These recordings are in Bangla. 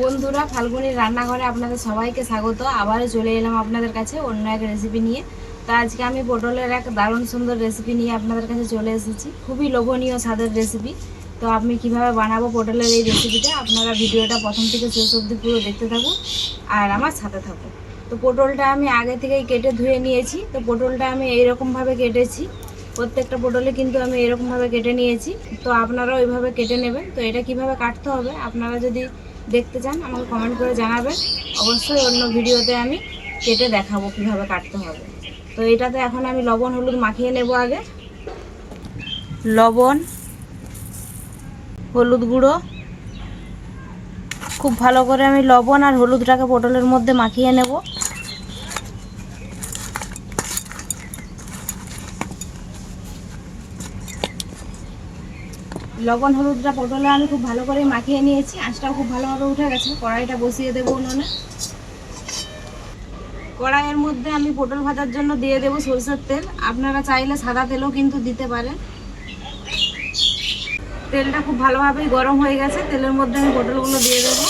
বন্ধুরা, ফাল্গুনির রান্নাঘরে আপনাদের সবাইকে স্বাগত। আবারও চলে এলাম আপনাদের কাছে অন্য এক রেসিপি নিয়ে। তো আজকে আমি পটলের এক দারুণ সুন্দর রেসিপি নিয়ে আপনাদের কাছে চলে এসেছি। খুবই লোভনীয় স্বাদের রেসিপি তো আমি কীভাবে বানাবো পটলের এই রেসিপিটা আপনারা ভিডিওটা প্রথম থেকে শেষ অবধি পুরো দেখতে থাকুন আর আমার সাথে থাকুন। তো পটলটা আমি আগে থেকেই কেটে ধুয়ে নিয়েছি। তো পটলটা আমি এইরকমভাবে কেটেছি। প্রত্যেকটা পটলে কিন্তু আমি এরকমভাবে কেটে নিয়েছি। তো আপনারাও ওইভাবে কেটে নেবেন। তো এটা কীভাবে কাটতে হবে, আপনারা যদি দেখতে চান, আমাকে কমেন্ট করে জানাবেন। অবশ্যই অন্য ভিডিওতে আমি কেটে দেখাবো কীভাবে কাটতে হবে। তো এটাতে এখন আমি লবণ, হলুদ মাখিয়ে নেব আগে। লবণ, হলুদ গুঁড়ো। খুব ভালো করে আমি লবণ আর হলুদটাকে পটলের মধ্যে মাখিয়ে নেব। লবণ হলুদটা পটলে আমি খুব ভালো করে মাখিয়ে নিয়েছি, আঁচটাও খুব ভালোভাবে উঠে গেছে, কড়াইটা বসিয়ে দেবো উনুনে। কড়াইয়ের মধ্যে আমি পটল ভাজার জন্য দিয়ে দেবো সরষের তেল, আপনারা চাইলে সাদা তেলও কিন্তু দিতে পারেন। তেলটা খুব ভালোভাবেই গরম হয়ে গেছে, তেলের মধ্যে আমি পটলগুলো দিয়ে দেবো।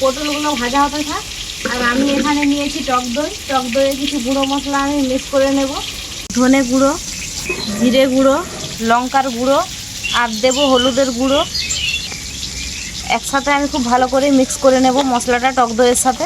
পটলগুলো ভাজা হতে থাক আর আমি এখানে নিয়েছি টক দই। টক দইয়ে কিছু গুঁড়ো মশলা আমি মিক্স করে নেব। ধনে গুঁড়ো, জিরে গুঁড়ো, লঙ্কার গুঁড়ো, আর দেবো হলুদের গুঁড়ো। একসাথে আমি খুব ভালো করে মিক্স করে নেব মশলাটা টক দইয়ের সাথে।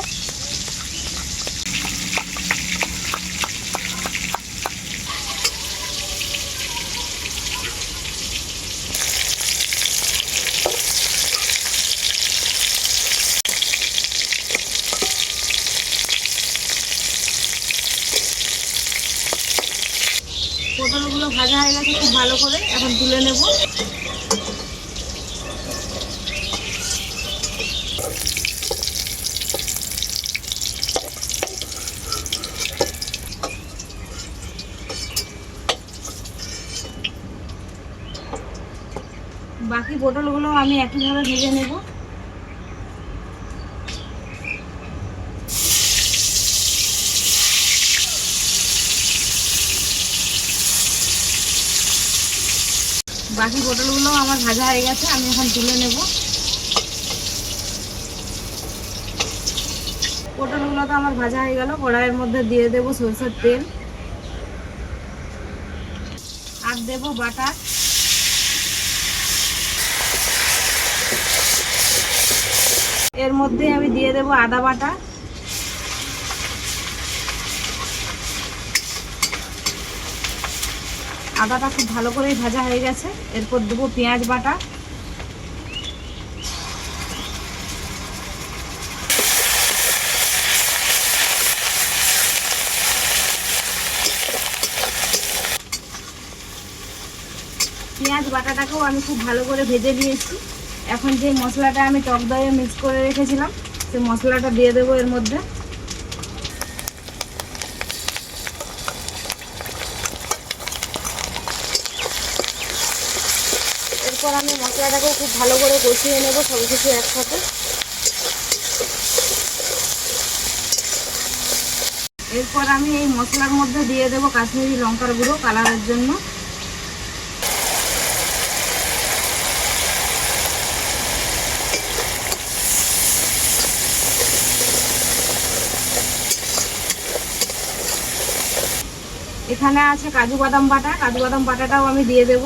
পটলগুলো ভাজা হয়ে গেছে, খুব ভালো করে এখন তুলে নেব। বাকি পটলগুলো আমি একইভাবে ভেজে নেব। বাকি পটলগুলো আমার ভাজা হয়ে গেছে, আমি এখন তুলে নেব। পটলগুলো তো আমার ভাজা হয়ে গেল, কড়াইয়ের মধ্যে দিয়ে দেব সরষের তেল। আর দেব বাটার। এর মধ্যে আমি দিয়ে দেব আদা বাটা। আদাটা খুব ভালো করেই ভাজা হয়ে গেছে। এরপর দেবো পেঁয়াজ বাটা। পেঁয়াজ বাটাটাকেও আমি খুব ভালো করে ভেজে নিয়েছি। এখন যে মশলাটা আমি টক দইয়ে মিক্স করে রেখেছিলাম, সেই মশলাটা দিয়ে দেবো এর মধ্যে। এরপর আমি মশলাটাকেও খুব ভালো করে কষিয়ে নেব সব কিছু একসাথে। এরপর আমি এই মশলার মধ্যে দিয়ে দেব কাশ্মীরি লঙ্কার গুঁড়ো কালারের জন্য। এখানে আছে কাজু বাদাম বাটা। কাজু বাদাম বাটাটাও আমি দিয়ে দেব।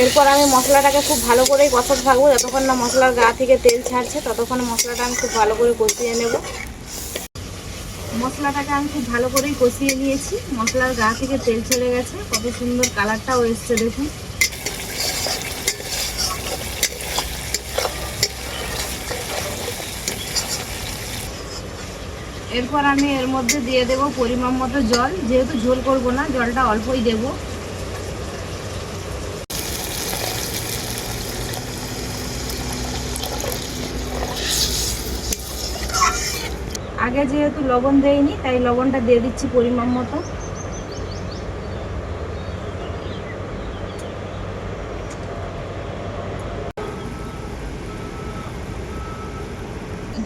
এরপর আমি মশলাটাকে খুব ভালো করেই কষাতে থাকব যতক্ষণ না মশলার গা থেকে তেল ছাড়ছে, ততক্ষণ মশলাটা আমি খুব ভালো করে কষিয়ে নেব। মশলাটাকে আমি খুব ভালো করেই কষিয়ে নিয়েছি। মশলার গা থেকে তেল ছেড়ে গেছে। কত সুন্দর কালারটাও এসছে, দেখুন। এরপর আমি এর মধ্যে দিয়ে দেব পরিমাণ মতো জল। যেহেতু ঝোল করব না, জলটা অল্পই দেব। আগে যেহেতু লবণ দেয়নি তাই লবণটা দিয়ে দিচ্ছি পরিমাণ মতো।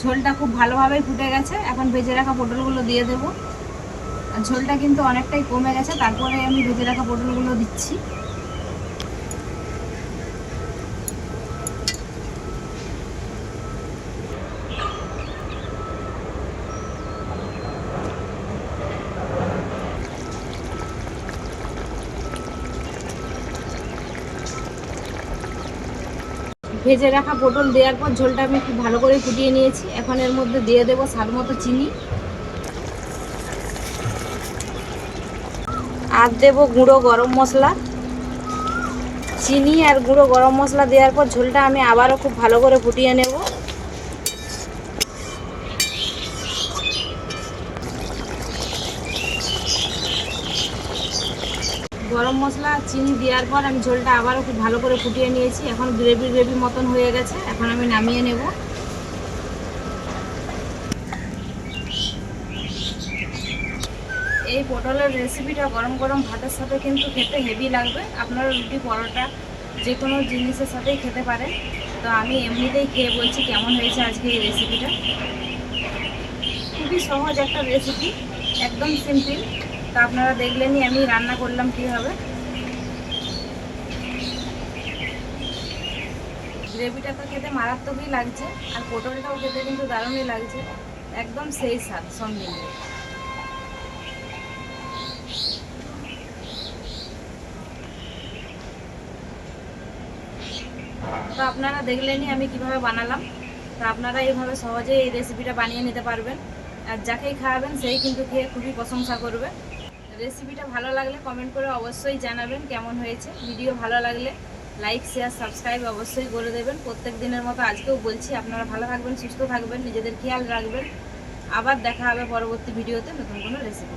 ঝোলটা খুব ভালোভাবেই ফুটে গেছে। এখন ভেজে রাখা পটলগুলো দিয়ে দেবো। ঝোলটা কিন্তু অনেকটাই কমে গেছে, তারপরে আমি ভেজে রাখা পটলগুলো দিচ্ছি। ভেজে রাখা পটল দেওয়ার পর ঝোলটা আমি খুব ভালো করে ফুটিয়ে নিয়েছি। এখন এর মধ্যে দিয়ে দেবো স্বাদ মতো চিনি। আর দেবো গুঁড়ো গরম মশলা। চিনি আর গুঁড়ো গরম মশলা দেওয়ার পর ঝোলটা আমি আবারও খুব ভালো করে ফুটিয়ে নেব। গরম মশলা, চিনি দেওয়ার পর আমি ঝোলটা আবারও খুব ভালো করে ফুটিয়ে নিয়েছি। এখন গ্রেভি গ্রেভি মতন হয়ে গেছে, এখন আমি নামিয়ে নেব। এই পটলের রেসিপিটা গরম গরম ভাতের সাথে কিন্তু খেতে হেভি লাগবে। আপনারা রুটি, পরোটা যে কোনো জিনিসের সাথেই খেতে পারেন। তো আমি এমনিতেই খেয়ে বলছি কেমন হয়েছে আজকে এই রেসিপিটা খুবই সহজ একটা রেসিপি একদম সিম্পল তা আপনারা দেখলেনই, আমি রান্না করলাম কীভাবে। গ্রেভিটা তো খেতে মারাত্মকই লাগছে, আর পটলটাও খেতে কিন্তু দারুণই লাগছে। একদম সেই স্বাদ সব মিলিয়ে তো আপনারা দেখলেনই আমি কীভাবে বানালাম। তো আপনারা এইভাবে সহজে এই রেসিপিটা বানিয়ে নিতে পারবেন। আর যাকেই খাওয়াবেন, সেই কিন্তু খেয়ে খুবই প্রশংসা করবে। রেসিপিটা ভালো লাগলে কমেন্ট করে অবশ্যই জানাবেন কেমন হয়েছে। ভিডিও ভালো লাগলে লাইক শেয়ার সাবস্ক্রাইব অবশ্যই করে দেবেন। প্রত্যেক দিনের মতো আজকেও বলছি, আপনারা ভালো থাকবেন, সুস্থ থাকবেন, নিজেদের খেয়াল রাখবেন। আবার দেখা হবে পরবর্তী ভিডিওতে নতুন কোনো রেসিপি